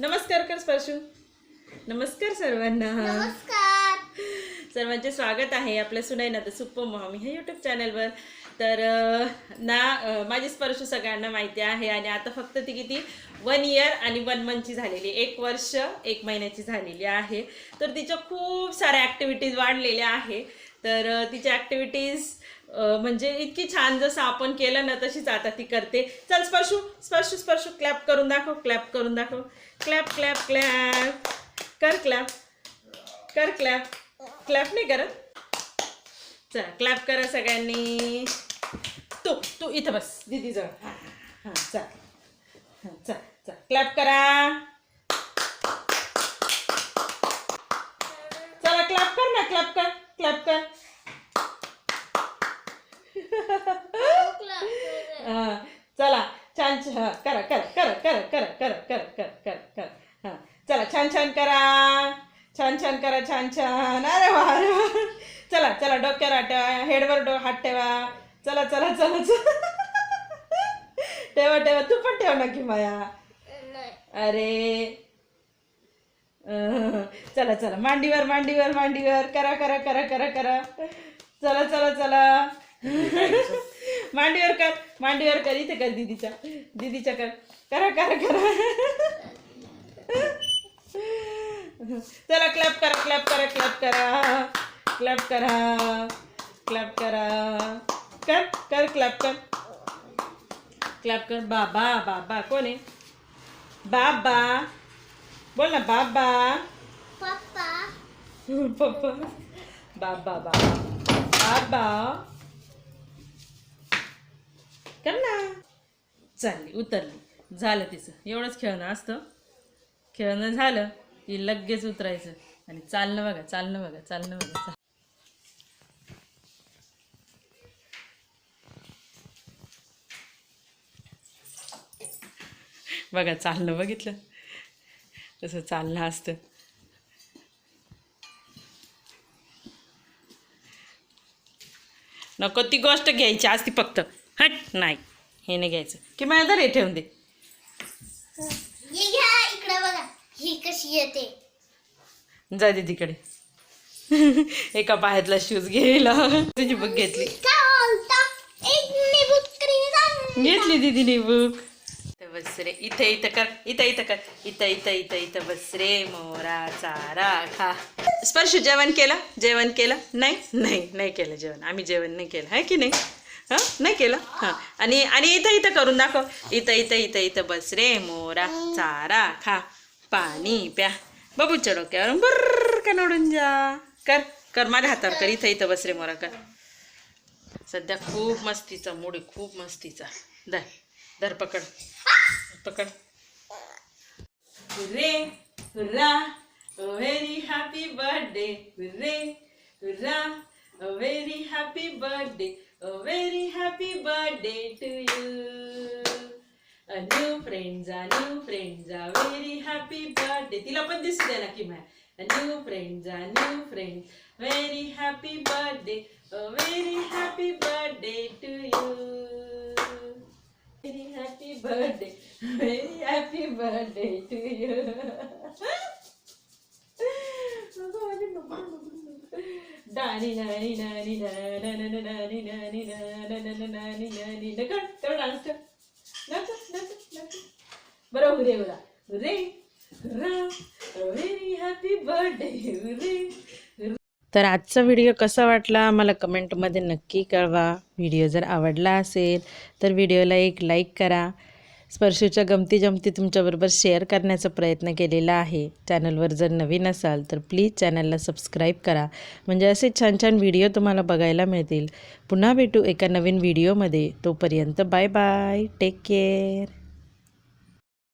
नमस्कार कर स्पर्शू. नमस्कार सर्वांना. नमस्कार. सर्वांचे स्वागत आहे आपल्या सुनाईना तर सुप्पो मॉमी ह्या यूट्यूब चॅनलवर तर ना माझी स्पर्श सगळ्यांना माहिती आहे आणि आता फक्त ती किती? वन इयर आणि वन मंथची झालेली एक वर्ष एक महिन्याची झालेली आहे. तर तिच्या खूप साऱ्या ॲक्टिव्हिटीज वाढलेल्या आहे. तर तिच्या ॲक्टिव्हिटीज म्हणजे इतकी छान जसं आपण केलं ना तशीच आता ती करते. चल स्पर्शू स्पर्शू स्पर्शू क्लॅप करून दाखव क्लॅप करून दाखव. क्लॅप क्लॅप क्लॅप कर क्लॅप कर क्लॅप क्लॅप नाही करत? चला क्लॅप करा सगळ्यांनी. तू तू इथं बस दीदी जवळ हां हां चल. हां चल चल. क्लॅप करा. चला क्लॅप कर ना क्लॅप कर क्लॅप कर. हां चला. छान करा करा करा करा करा करा करा हां चला छान छान करा छान छान करा छान छान. अरे वा अरे वा. चला चला डोक्यावर हात ठेवा हेडवर डो हात ठेवा. चला चला चला चला. ठेवा ठेवा. तू पण ठेव ना की माया. अरे. चला चला. मांडीवर मांडीवर मांडीवर. करा करा करा करा करा. चला चला चला. मांडीवर कर मांडीवर कर. इथे कर दीदीच्या दीदीच्या कर. करा करा करा. चला क्लॅप करा क्लॅप करा क्लॅप करा. क्लॅप करा. क्लॅप करा. कर कर क्लॅप कर. क्लॅप कर. बाबा बाबा कोण आहे? बाबा. बोल ना बाबा. पप्पा. पप्पा. बाबा बाबा. बाबा. कर ना. चालली उतरली. झालं तिचं. एवढंच खेळणं असतं. खेळणं झालं. की लगेच उतरायचं. आणि चालणं बघा चालणं बघा चालणं बघा चाल बघा चालणं बघितलं. तसं चालणं असतं. नको ती गोष्ट घ्यायची असती फक्त. हट नाही हे नाही घ्यायचं. की माझ्या तर हे ठेवून दे. हे कशी येते? जा दे तिकडे. एका पायातला शूज घ्यायला तुझी बुक घेतली. घेतली दीदीने बुक बस रे. इथं इथं कर. इथं इथं कर. इथं इथं इथं इथं बस रे. मोरा चारा खा. स्पर्श जेवण केलं? जेवण केलं? नाही? नाही नाही केलं जेवण. आम्ही जेवण नाही केलं. आहे की नाही? हां? नाही केलं? हां. आणि आणि इथं इथं करून दाखव. इथं इथं इथं इथं बस रे. मोरा चारा खा. पाणी प्या. बबूच्या डोक्यावर बर्र का नडून जा. कर कर. माझ्या हातावर कर. इथं इथं बस रे मोरा कर. सध्या खूप मस्तीचा मूड आहे. खूप मस्तीचा. धर धर पकड. पकड. Hurray hurrah a very happy birthday hurray hurrah a very happy birthday a very happy birthday to you a new friends a new friends a very happy birthday तिला पण दिसू दे ना की मॅ a new friends a new friends very happy birthday a very happy birthday to you Very happy birthday. Very happy birthday to you. डानी नानी नानी ना ना ना ना नानी नानी ना ना ना ना नानी नानी बरं हुरे बोला हॅपी बर्थडे तर आजचा व्हिडिओ कसा वाटला? मला कमेंटमध्ये नक्की कळवा. व्हिडिओ जर आवडला असेल तर व्हिडिओला एक लाईक करा. स्पर्शूच्या गमती जमती तुमच्याबरोबर शेअर करण्याचा प्रयत्न केलेला आहे. चॅनलवर जर नवीन असाल तर प्लीज चॅनलला सबस्क्राईब करा. म्हणजे असे छान छान व्हिडिओ तुम्हाला बघायला मिळतील. पुन्हा भेटू एका नवीन व्हिडिओमध्ये तोपर्यंत बाय बाय टेक केअर